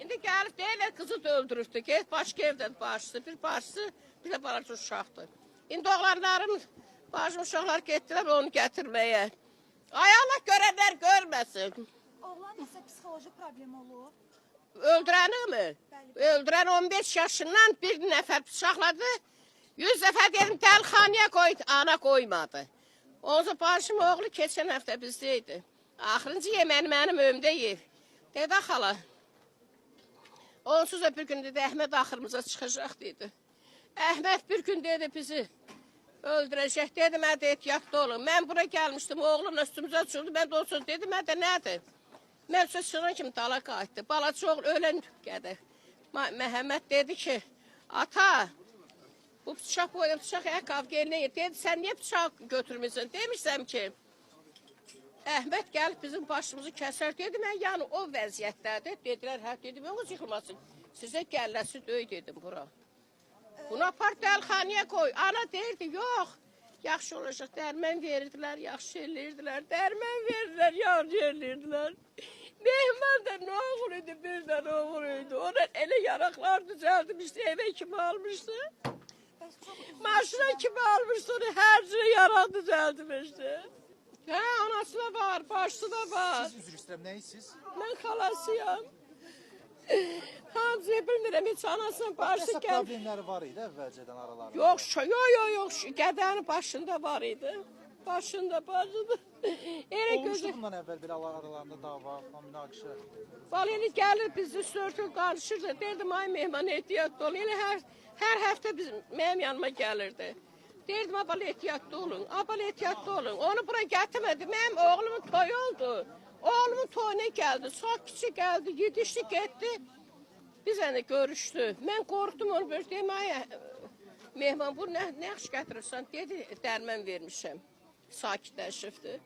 İndi gəlib deyirlər kızı da öldürübdü. Get başqa evdən başçısı, bir başçısı, bir də balaca uşaqdır. İndi oğlanlarım, bacı uşaqlar getdilər onu gətirməyə. Ay Allah görənlər görməsin. Oğlan isə psixoloji problem olub. Öldürəni mi? Bəli. Öldürən 15 yaşından bir nəfər bıçaqladı. 100 dəfə dedim dəlxanaya qoy, ana qoymadı. Onsa başım oğlu keçən həftə bizdə idi. Axırıncı yeməni mənim evimdə yer. Dedi xala. Onsuz da bir gün dedi Əhməd axırımıza çıxacaq dedi. Əhməd bir gün dedi bizi öldürəcək. Dedi mən də ehtiyatlı olun. Mən bura gəlmişdim, oğlum üstümüzə çıxdı. Mən də o söz dedim, mən də nədir? Mən söz çıxan kimi dala qayıtdı. Balaca oğul ölən. Ma- Məhəmməd dedi ki, ata, bu bıçaq boyun bıçaq əqab gelinə dedi, sən niyə bıçaq götürmüsən? Demişsəm ki, Əhməd gəlib bizim başımızı kəsər. Dedi, mən yəni o vəziyyətdədir. Dedilər, hə, dedim, yox yıxılmasın. Sizə gəlləsi döy dedim bura. Bunu apar dəlxanaya qoy. Ana deyirdi, yox. Yaxşı olacaq, dərmən verirdilər, yaxşı eləyirdilər. Dərmən verdilər, yaxşı eləyirdilər. Mehman da ne idi, bir də ne idi. Ona elə yaraqlar düzəltmişdi, evə kimi almışdı. Maşına kimi almışdı, onu hər cürə yaraq düzəltmişdi. Hə, anası da var, başlı da var. Siz üzr istəyirəm, nəyisiz? Mən xalasıyam. Hamısı bilmirəm, heç anasının başı Nəsə gəl. problemləri var idi əvvəlcədən aralarında. Yox, şu- yo, yo, yox, şu gədənin başında var idi. Başında, başında. Elə Olmuşdu gözü. bundan əvvəl belə aralarında dava, münaqişə. Valili gəlir bizi sörtün qarışırdı. Derdim ay mehman ehtiyatlı olun. Elə hər, hər həftə bizim mənim yanıma gəlirdi. Derdim abal ehtiyatlı olun, abal ehtiyatlı olun. Onu bura gətirmədi. Mənim oğlumun toyu oldu. Oğlumun toyuna gəldi. Sağ kiçi gəldi, yedişdi, getdi. Biz hani görüşdü. Mən qorxdum onu böyle deməyə. Mehman bu nə, nə yaxşı gətirirsən? Dedi, dərmən vermişəm. Sakitləşibdi.